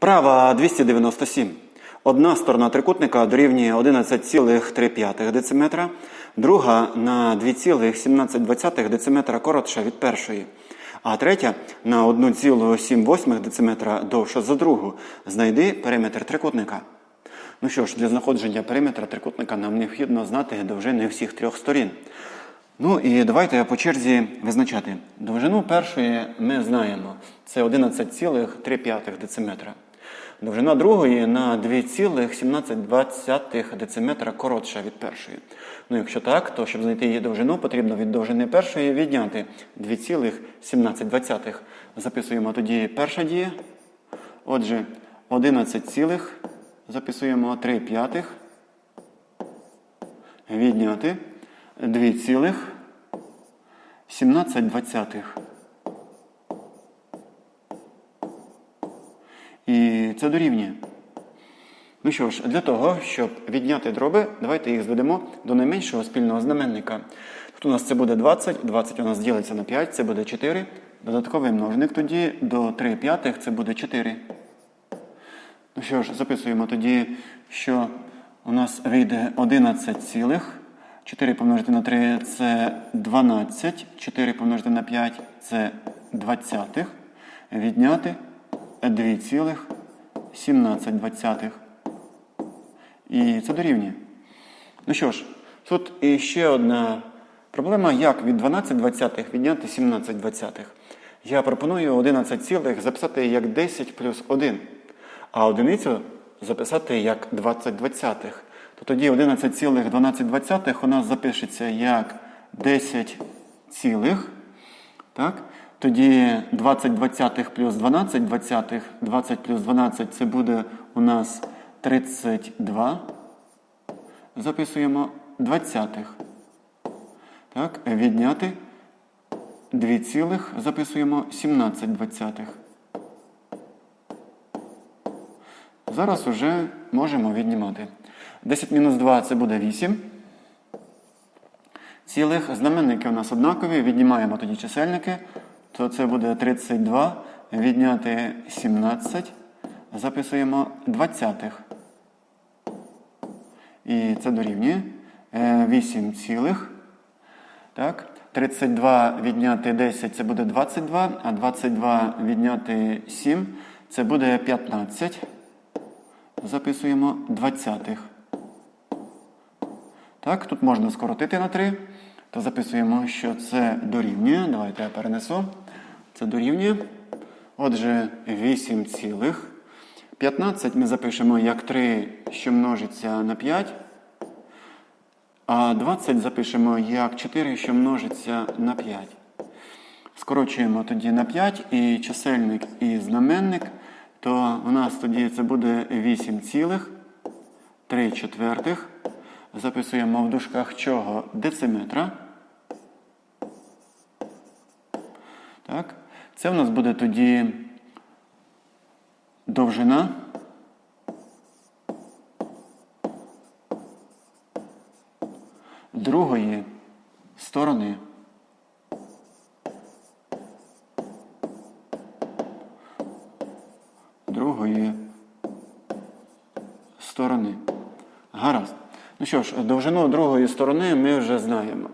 Вправа 297. Одна сторона трикутника дорівнює 11,3 дециметра, друга на 2,17 дециметра коротша від першої, а третя на 1,7 дециметра довша за другу. Знайди периметр трикутника. Ну що ж, для знаходження периметра трикутника нам необхідно знати довжини всіх трьох сторін. Ну і давайте по черзі визначати. Довжину першої ми знаємо. Це 11,3 дециметра. Довжина другої на 2,17 дециметра коротша від першої. Ну, якщо так, то щоб знайти її довжину, потрібно від довжини першої відняти 2,17. Записуємо тоді перша дія. Отже, 11, цілих, записуємо 3 п'ятих. Відняти 2 цілих 17 двадцятих. Це дорівнює. Ну що ж, для того, щоб відняти дроби, давайте їх зведемо до найменшого спільного знаменника. Тут у нас це буде 20, 20 у нас ділиться на 5, це буде 4. Додатковий множник тоді до 3 п'ятих це буде 4. Ну що ж, записуємо тоді, що у нас вийде 11 цілих. 4 помножити на 3 це 12. 4 помножити на 5 це 20. Відняти 2 цілих 17 двадцятих. І це дорівнює. Ну що ж, тут іще одна проблема, як від 12 двадцятих відняти 17 двадцятих. Я пропоную 11 цілих записати як 10 плюс 1, а одиницю записати як 20 двадцятих. То тоді 11 цілих 12 двадцятих у нас запишеться як 10 цілих. Так? Тоді 20 двадцятих плюс 12 двадцятих, 20 плюс 12 це буде у нас 32. Записуємо двадцятих. Так, відняти 2 цілих, записуємо 17 двадцятих. Зараз уже можемо віднімати. 10 мінус 2 це буде 8. Цілих знаменники у нас однакові. Віднімаємо тоді чисельники. То це буде 32. Відняти 17. Записуємо двадцятих. І це дорівнює 8 цілих. Так. 32 відняти 10 це буде 22, а 22 відняти 7 це буде 15. Записуємо двадцятих. Так, тут можна скоротити на 3. То записуємо, що це дорівнює. Давайте я перенесу. Це дорівнює. Отже, 8 цілих. 15 ми запишемо як 3, що множиться на 5. А 20 запишемо як 4, що множиться на 5. Скорочуємо тоді на 5 і чисельник, і знаменник. То у нас тоді це буде 8 цілих 3 четвертих. Записуємо в дужках чого дециметра. Так. Це у нас буде тоді довжина. Другої сторони. Другої сторони. Гаразд. Ну що ж, довжину другої сторони ми вже знаємо.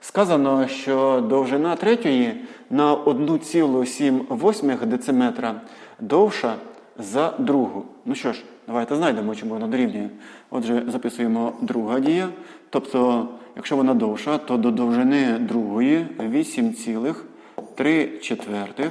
Сказано, що довжина третьої на 1,7 дециметра довша за другу. Ну що ж, давайте знайдемо, чому вона дорівнює. Отже, записуємо друга дія. Тобто, якщо вона довша, то до довжини другої 8,3 четвертих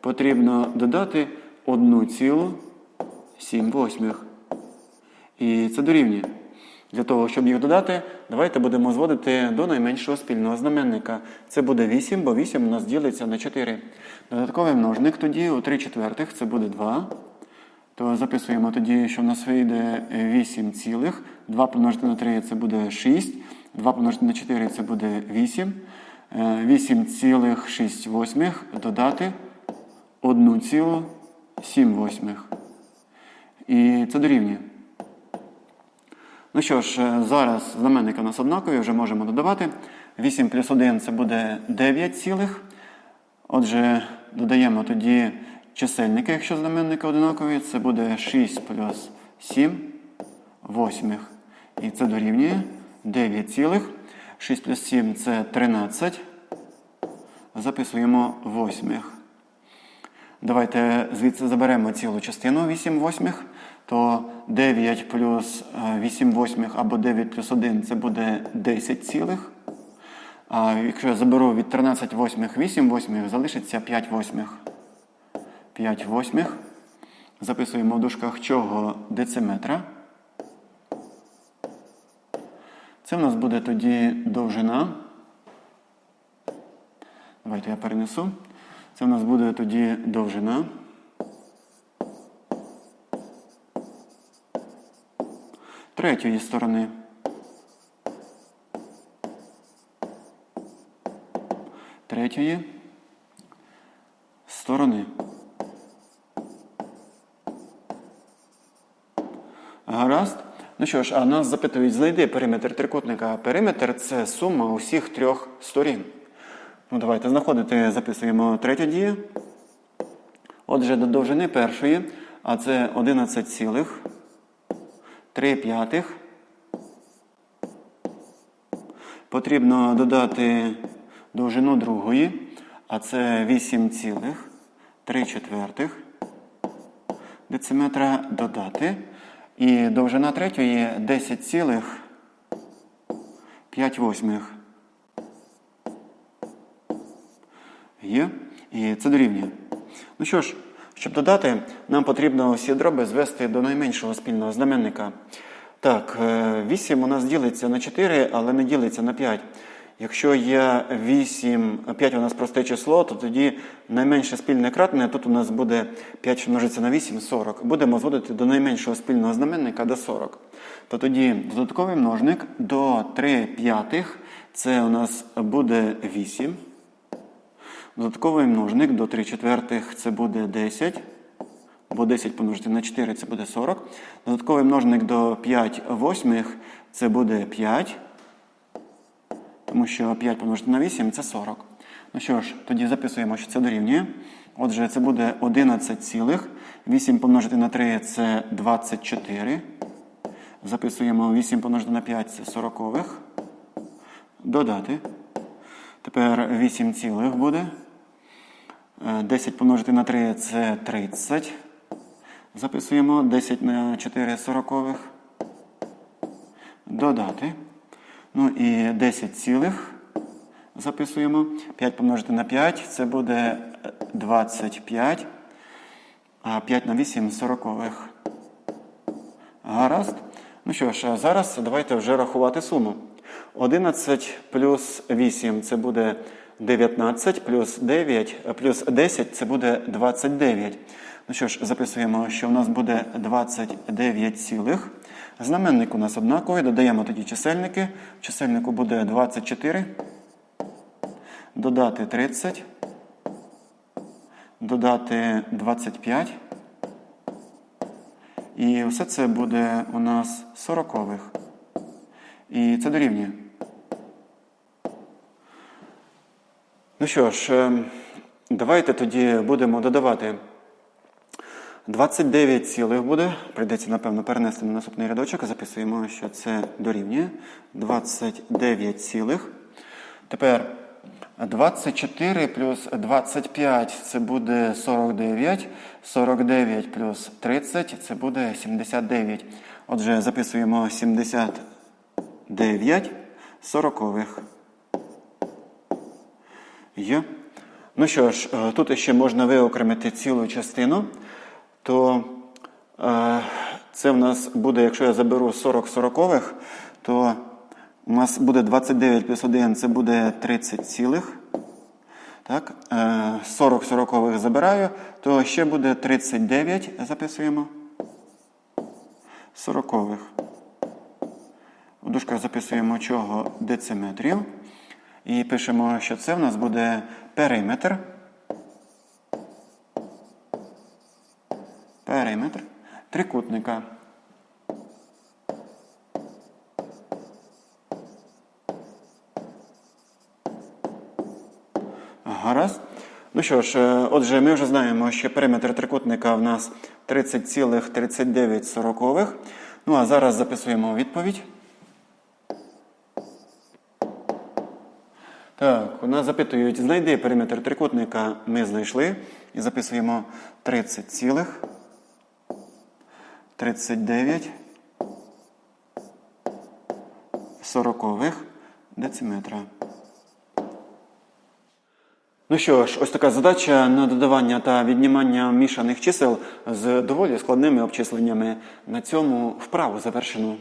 потрібно додати 1,7 І це дорівнює. Для того, щоб їх додати, давайте будемо зводити до найменшого спільного знаменника. Це буде 8, бо 8 у нас ділиться на 4. Додатковий множник тоді у 3 четвертих це буде 2. То записуємо тоді, що в нас вийде 8 цілих. 2 помножити на 3 це буде 6. 2 помножити на 4 це буде 8. 8 цілих 6 восьмих додати 1,7 восьмих. І це дорівнює. Ну що ж, зараз знаменники у нас однакові, вже можемо додавати. 8 плюс 1 це буде 9 цілих. Отже, додаємо тоді чисельники, якщо знаменники одинакові, це буде 6 плюс 7 восьмих. І це дорівнює 9 цілих. 6 плюс 7 це 13. Записуємо восьмих. Давайте звідси заберемо цілу частину 8 восьмих, то 9 плюс е, 8 восьмих або 9 плюс 1 це буде 10 цілих. А якщо я заберу від 13 восьмих 8 восьмих, залишиться 5 восьмих. 5 восьмих. Записуємо в дужках чого дециметра. Це в нас буде тоді довжина. Давайте я перенесу. Це в нас буде тоді довжина. Третьої сторони. Третьої сторони. Гаразд. Ну що ж, а нас запитують, знайди периметр трикутника. Периметр це сума усіх трьох сторін. Ну, давайте знаходити, записуємо третя дія. Отже, до довжини першої, а це 11 цілих, 3 п'ятих. Потрібно додати довжину другої, а це 8 цілих, 3 четвертих. Дециметра додати. І довжина третьої 10 цілих 5 восьмих. Є. І це дорівнює. Ну що ж, щоб додати, нам потрібно всі дроби звести до найменшого спільного знаменника. Так, 8 у нас ділиться на 4, але не ділиться на 5. Якщо є 8, 5 у нас просте число, то тоді найменше спільне кратне, тут у нас буде 5 що множиться на 8, 40. Будемо зводити до найменшого спільного знаменника до 40. То тоді додатковий множник до 3 п'ятих, це у нас буде 8. Додатковий множник до 3 четвертих це буде 10. Бо 10 помножити на 4 це буде 40. Додатковий множник до 5 восьмих це буде 5. Тому що 5 помножити на 8 це 40. Ну що ж, тоді записуємо, що це дорівнює. Отже, це буде 11 цілих. 8 помножити на 3 це 24. Записуємо 8 помножити на 5 це 40. Додати. Тепер 8 цілих буде. 10 помножити на 3 це 30. Записуємо 10 на 4 сорокових. Додати. Ну і 10 цілих. Записуємо. 5 помножити на 5 це буде 25. А 5 на 8 сорокових. Гаразд. Ну що ж, зараз давайте вже рахувати суму. 11 плюс 8 це буде 19, плюс 9, плюс 10 це буде 29. Ну що ж, записуємо, що в нас буде 29 цілих. Знаменник у нас однаковий, додаємо тоді чисельники. В чисельнику буде 24. Додати 30. Додати 25. І все це буде у нас сорокових. І це дорівнює. Ну що ж, давайте тоді будемо додавати 29 цілих буде. Прийдеться, напевно, перенести на наступний рядочок. Записуємо, що це дорівнює. 29 цілих. Тепер 24 плюс 25 це буде 49. 49 плюс 30 це буде 79. Отже, записуємо 79 сорокових. Є. Ну що ж, тут ще можна виокремити цілу частину, то е, це в нас буде, якщо я заберу 40 сорокових, то у нас буде 29 плюс 1, це буде 30 цілих. Так, е, 40 сорокових забираю, то ще буде 39, записуємо. Сорокових. У дужках записуємо чого дециметрів. І пишемо, що це в нас буде периметр. Периметр трикутника. Гаразд. Ну що ж, е, отже, ми вже знаємо, що периметр трикутника в нас 30,39. Ну а зараз записуємо відповідь. Так, у нас запитують, знайди периметр трикутника, ми знайшли. І записуємо 30,39 сорокових дециметра. Ну що ж, ось така задача на додавання та віднімання мішаних чисел з доволі складними обчисленнями. На цьому вправу завершено.